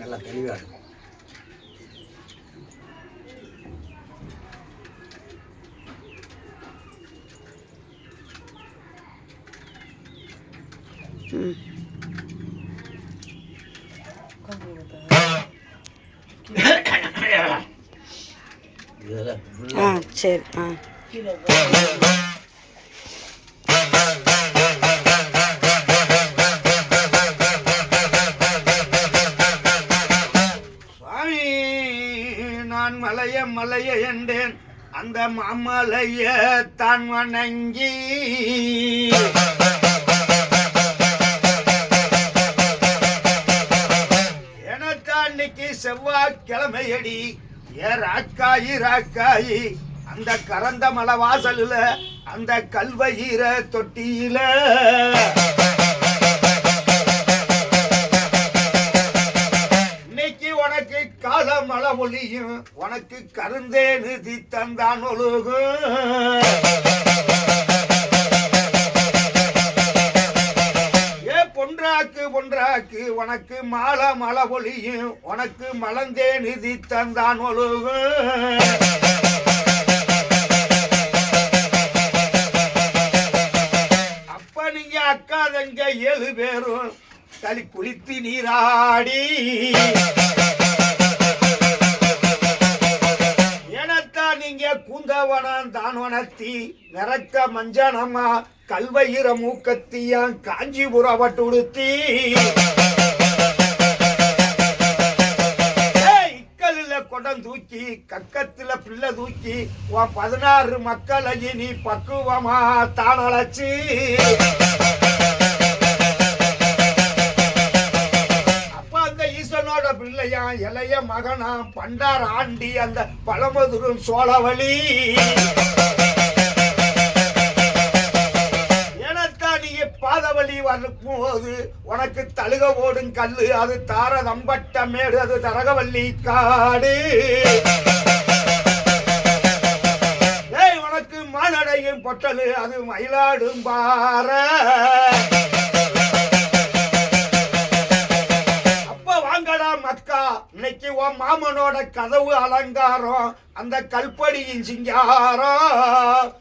நல்லா தெளிவாக இருக்கும். ஆ சரி ஆ. மலைய மலைய என்றேன். அந்த மாமலைய தான் வணங்கி. எனத்தான் செவ்வாய்க்கிழமையடி. ஏ ராக்காயி ராக்காயி. அந்த கரந்த மலை வாசல்ல அந்த கல்வயிர தொட்டியில இன்னைக்கு உனக்கு கால மழை ஒளியும் உனக்கு கருந்தேனு தந்தான் ஒழுகும் ஏ பொன்றாக்கு பொன்றாக்கு உனக்கு மாலை மலை ஒளியும் உனக்கு மலந்தேனு தந்தான் ஒழுகும் அப்ப நீங்க அக்கா தங்க ஏழு பேரும் களி குளித்து நீராடி. கூந்தவனம் தான்வனத்தி நிறக்க மஞ்சனமா கல்வயிர மூக்கத்தியான் காஞ்சிபுரம் வட்டுடுத்தி ஏய், தூக்கி கக்கத்துல பிள்ளை தூக்கி உன் பதினாறு மக்களையும் நீ பக்குவமா தானழைச்சு. பிள்ளையா மகனா பண்டார் ஆண்டி அந்த பழமதுரும் சோழவழி. நீ பாதவழி வரும் போது உனக்கு தழுக ஓடும் கல்லு அது தார தம்பட்ட மேடு அது தரகவல்லி காடு. உனக்கு மானடையும் பொட்டலு அது மயிலாடும் பாற இன்னைக்கு உன் மாமனோட கதவு அலங்காரம் அந்த கல்படியின் சிங்காரம்.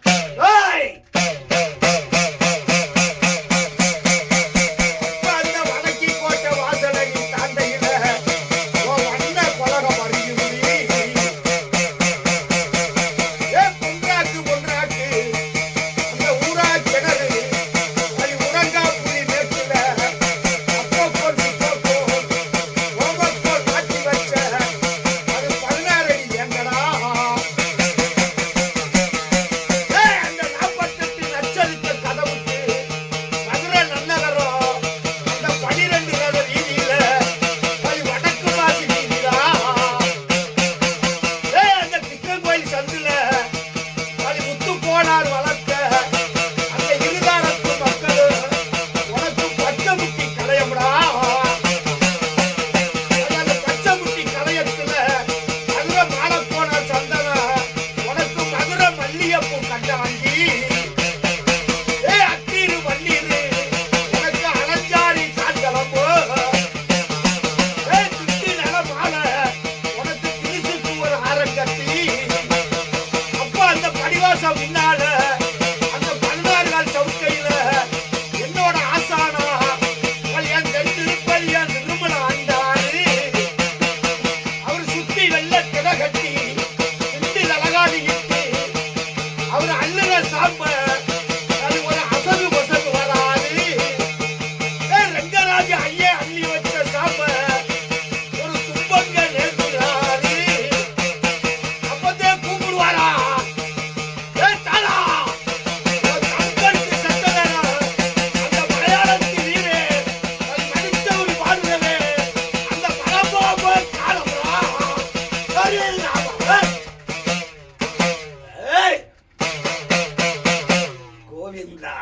கோவிந்தா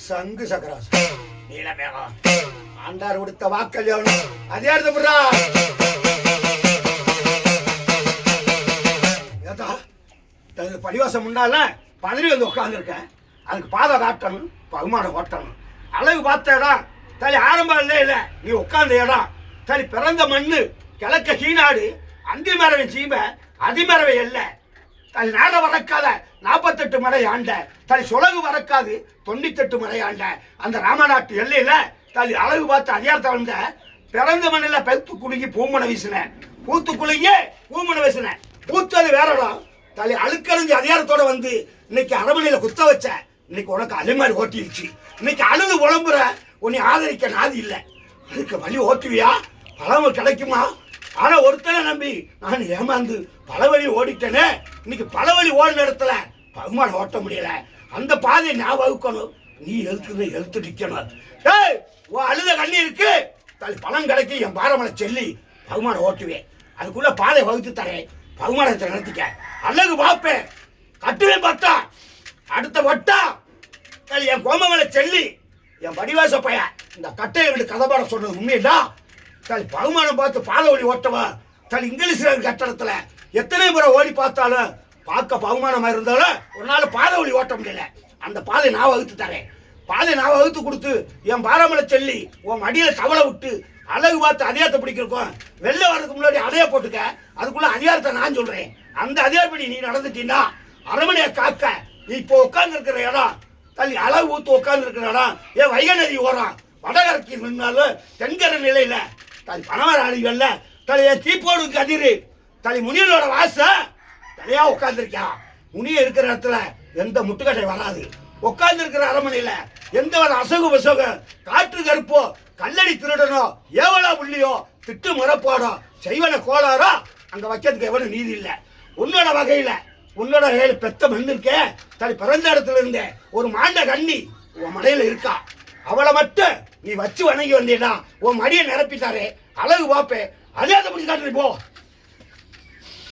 சங்கு சக்கராஸ் நீலமேகம் ஆண்டார் கொடுத்த வாக்கல்யாணம் அதே எடுத்துறா ஏதா தனது படிவாசம் முன்னால பதவி வந்து உட்காந்துருக்கேன் அதுக்கு பாதை காட்டணும் பகுமானம் ஓட்டணும். அழகு பார்த்த இடம் தலை ஆரம்பம் இல்லை இல்லை. நீ உட்கார்ந்த இடம் தலை பிறந்த மண்ணு கிழக்க சீனாடு அந்தி மரவை சீம அதிமரவை அல்ல தன் நாட வரக்காத நாற்பத்தெட்டு மலை ஆண்ட தன் சுலகு வரக்காது தொண்ணூத்தெட்டு மலை ஆண்ட. அந்த ராமநாட்டு எல்லையில தன் அழகு பார்த்து அதிகாரத்தை வந்த பிறந்த மண்ணில் பெத்து குலுங்கி பூமனை வீசின. பூத்து குலுங்கி பூமனை வீசின. பூத்தது வேற இடம். தலை அழுக்கழிஞ்சு அதிகாரத்தோட வந்து இன்னைக்கு அரமனையில குத்த வச்ச. இன்னைக்கு உனக்கு அலைமாரி ஓட்டிடுச்சு இன்னைக்கு அழுது உழம்புற உன்னை ஆதரிக்க நாதி இல்லை. அதுக்கு வழி ஓட்டுவியா? பழம் கிடைக்குமா? ஆனா ஒருத்தனை நம்பி நான் ஏமாந்து பல வழி ஓடிட்டேனே. இன்னைக்கு பல வழி ஓடின இடத்துல பகுமானம் ஓட்ட முடியல. அந்த பாதையை நான் வகுக்கணும். நீ எழுத்துறது எழுத்து நிற்கணும் ஏய் உன் அழுத கண்ணி இருக்கு. தலை பணம் கிடைக்கும் என் பாரமலை செல்லி. பகுமானம் ஓட்டுவேன். அதுக்குள்ள பாதை வகுத்து தரேன். பகுமானத்தை நடத்திக்க. அழகு பார்ப்பேன். கட்டுரை பார்த்தா அடுத்த வட்டா தள்ளி என் கோமமலை செல்லி. என் வடிவாச பையன். இந்த கட்டையை விட்டு கதை பாட சொல்றது உண்மையா? தள்ளி பகுமானம் பார்த்து பாதை வழி ஓட்டவா? தள்ளி இங்கிலீஷில் இருக்க கட்டடத்தில். எத்தனை முறை ஓடி பார்த்தாலும் பார்க்க பகுமானமாக இருந்தாலும் ஒரு நாள் பாதை வழி ஓட்ட முடியல. அந்த பாதை நான் வகுத்து தரேன். பாதை நான் வகுத்து கொடுத்து என் பாரமலை செல்லி உன் மடியில் தவளை விட்டு அழகு பார்த்து அதிகாரத்தை பிடிக்கிறக்கும் வெளில வர்றதுக்கு முன்னாடி அதைய போட்டுக்க. அதுக்குள்ள அதிகாரத்தை நான் சொல்கிறேன் அந்த அதிகாரப்படி நீ நடந்துட்டீன்னா அரமனையை காக்க. நீ இப்போ உட்காந்துருக்கிற இடம் தள்ளி அளவு ஊத்து உட்காந்துருக்கிற இடம் ஏன் வைகநதி ஓரம் வடகரைக்கு நின்னாலும் தென்கரை நிலையில் தலை பணவர தலைய தீப்போடு கதிர். தலை முனியனோட வாச தலையா உட்கார்ந்துருக்கியா முனிய இருக்கிற இடத்துல எந்த முட்டுக்கட்டை வராது. உட்கார்ந்து இருக்கிற அரமனையில எந்த ஒரு அசகு விசகு காற்று கருப்போ கல்லடி திருடனோ ஏவலா புள்ளியோ திட்டு முறப்பாடோ செய்வன கோளாரோ அங்க வைக்கிறதுக்கு எவனும் நீதி இல்லை. உன்னோட வகையில உன்னோட வகையில பெத்த மண் இருக்கே. தலை பிறந்த இடத்துல இருந்தே ஒரு மாண்ட கண்ணி உன் மடையில இருக்கா. அவளை மட்டும் நீ வச்சு வணங்கி வந்தீன்னா உன் மடியை நிரப்பித்தாரே. அழகு பார்ப்பேன் அதே அதை பிடிச்சி காட்டுறீ போ.